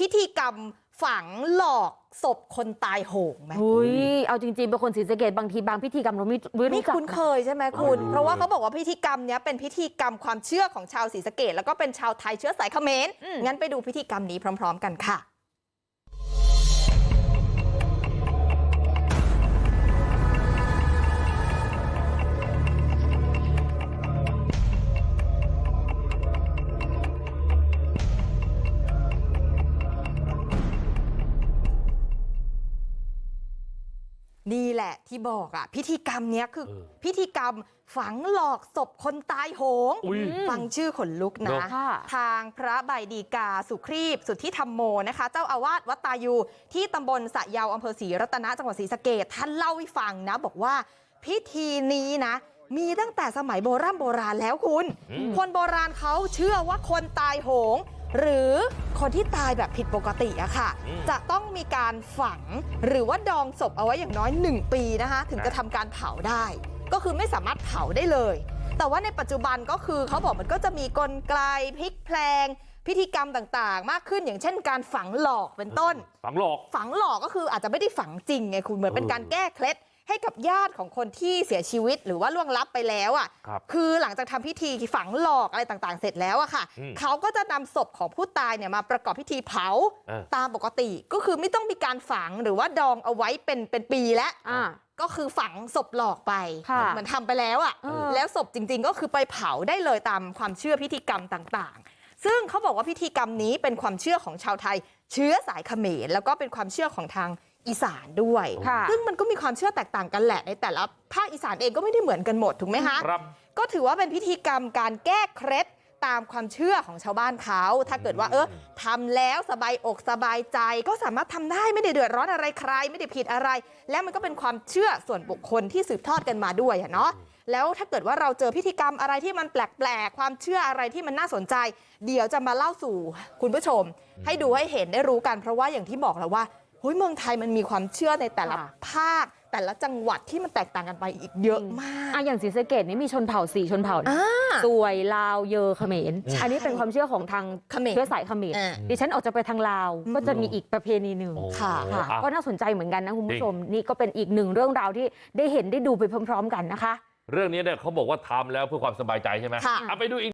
พิธีกรรมฝังหลอกศพคนตายโหงไหมอุ้ยเอาจริงๆเป็นคนศรีสะเกดบางทีบางพิธีกรรมเราไม่ไม่นี่รู้จักคุ้นเคยใช่ไหมคุณ เพราะว่าเขาบอกว่าพิธีกรรมเนี้ยเป็นพิธีกรรมความเชื่อของชาวศรีสะเกดแล้วก็เป็นชาวไทยเชื้อสายเขมรอืมงั้นไปดูพิธีกรรมนี้พร้อม ๆ กันค่ะ นี่แหละที่บอกอะพิธีกรรมเนี้ยคือเออพิธีกรรมฝังหลอกศพคนตายโหงอุ้ยฟังชื่อขนลุกเนนะอะค่ะทางพระใบดีกาสุครีบสุทธิธรรมโมนะคะ เจ้าอาวาสวัดตายูที่ตำบลสะเยาอำเภอศรีรัตนะจังหวัดศรีสะเกดท่านเล่าให้ฟังนะ บอกว่าพิธีนี้นะ มีตั้งแต่สมัยโบราณโบราณแล้วคุณอืมคนโบราณเขาเชื่อว่าคนตายโหง หรือ คนที่ตายแบบผิดปกติอะค่ะ จะต้องมีการฝังหรือว่าดองศพเอาไว้อย่างน้อย 1 ปีนะคะถึงจะทำการเผาได้ ก็คือไม่สามารถเผาได้เลย แต่ว่าในปัจจุบันก็คือเขาบอกมันก็จะมีกลไกพลิกแพลงพิธีกรรมต่างๆ มากขึ้นอย่างเช่น การฝังหลอกเป็นต้น ฝังหลอกฝังหลอกก็คืออาจจะไม่ได้ฝังจริงไงคุณเหมือนเป็นการแก้เคล็ด ให้กับญาติของคนที่เสียชีวิตหรือว่าล่วงลับไปแล้วอะครับคือหลังจากทำพิธีฝังหลอกอะไรต่างๆ เสร็จแล้วอะค่ะอืมเขาก็จะนำศพของผู้ตายเนี่ยมาประกอบพิธีเผาเออตามปกติก็คือไม่ต้องมีการฝังหรือว่าดองเอาไว้เป็นเป็นปีแล้วอ่าก็คือฝังศพหลอกไปค่ะเหมือนทำไปแล้วอะเออแล้วศพจริง ๆ ก็คือไปเผาได้เลยตามความเชื่อพิธีกรรมต่างๆ ซึ่งเขาบอกว่าพิธีกรรมนี้เป็นความเชื่อของชาวไทย เชื้อสายเขมรแล้วก็เป็นความเชื่อของทาง อีสานด้วยค่ะซึ่งมันก็มีความเชื่อแตกต่างกันแหละในแต่ละภาคอีสานเองก็ไม่ได้เหมือนกันหมดถูกไหมคะครับก็ถือว่าเป็นพิธีกรรมการแก้เคล็ดตามความเชื่อของชาวบ้านเขา ถ้าเกิดว่าเออทำแล้วสบายอกสบายใจ ก็สามารถทำได้ไม่ได้เดือดร้อนอะไรใคร ไม่ได้ผิดอะไร แล้วมันก็เป็นความเชื่อส่วนบุคคลที่สืบทอดกันมาด้วยอะเนาะแล้วถ้าเกิดว่าเราเจอพิธีกรรมอะไรที่มันแปลกๆ ความเชื่ออะไรที่มันน่าสนใจ เดี๋ยวจะมาเล่าสู่คุณผู้ชม ให้ดูให้เห็นได้รู้กันเพราะว่าอย่างที่บอกแล้วว่า เฮ้ยเมืองไทยมันมีความเชื่อในแต่ละค่ะภาค แต่ละจังหวัดที่มันแตกต่างกันไปอีกเยอะมากอะอย่างศรีสะเกดนี่มีชนเผ่าสี่ชนเผ่านะอ่าสวยลาวเยอเขมรใช่อันนี้เป็นความเชื่อของทางเขมรเชื้อสายเขมรอ่าดิฉันออกจะไปทางลาว ก็จะมีอีกประเพณีหนึ่งโอ้ค่ะค่ะอะ ก็น่าสนใจเหมือนกันนะคุณผู้ชมนี่ก็เป็นอีกหนึ่งเรื่องราวที่ได้เห็นได้ดูไปพร้อม ๆ กันนะคะ เรื่องนี้เนี่ยเขาบอกว่าทำแล้วเพื่อความสบายใจใช่ไหมค่ะเอาไปดูอีก